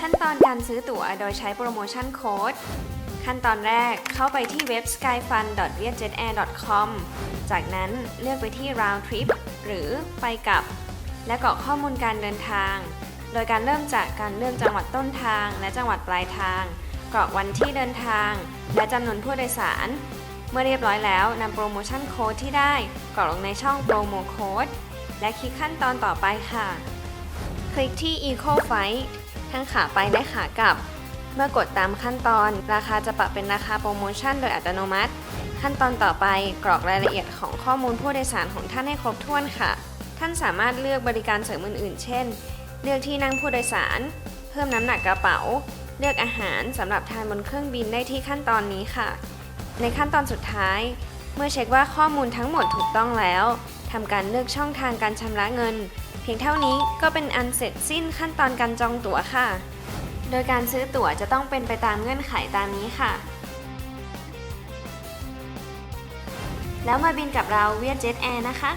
ขั้นตอนการซื้อตั๋วโดยใช้โปรโมชั่นโค้ด ขั้นตอนแรกเข้าไปที่เว็บ skyfun.vietjetair.com จากนั้นเลือกไปที่ round trip หรือไปกลับ และกรอกข้อมูลการเดินทาง โดยการเริ่มจากการเลือกจังหวัดต้นทาง และจังหวัดปลายทาง กรอกวันที่เดินทาง และจำนวนผู้โดยสาร เมื่อเรียบร้อยแล้วนำโปรโมชั่นโค้ดที่ได้กรอกลงในช่องโปรโมโค้ดและคลิกขั้นตอนต่อไปค่ะ คลิกที่ Eco Flight ทั้งขาไปและขากลับ เมื่อกดตามขั้นตอน ราคาจะปรับเป็นราคาโปรโมชั่นโดยอัตโนมัติ ขั้นตอนต่อไปกรอกรายละเอียดของข้อมูลผู้โดยสารของท่านให้ครบถ้วนค่ะ ท่านสามารถเลือกบริการเสริมอื่นๆ เช่น เลือกที่นั่งผู้โดยสาร เพิ่มน้ำหนักกระเป๋า เลือกอาหารสำหรับทานบนเครื่องบินได้ที่ขั้นตอนนี้ค่ะ ในขั้นตอนสุดท้าย เมื่อเช็คว่าข้อมูลทั้งหมดถูกต้องแล้วทำการเลือกช่องทางการชำระเงิน พียงเท่านี้ก็เป็นอันเสร็จสิ้นขั้นตอนการจองตั๋วค่ะ โดยการซื้อตั๋วจะต้องเป็นไปตามเงื่อนไขตามนี้ค่ะ แล้วมาบินกับเราเวียดเจ็ตแอร์นะคะ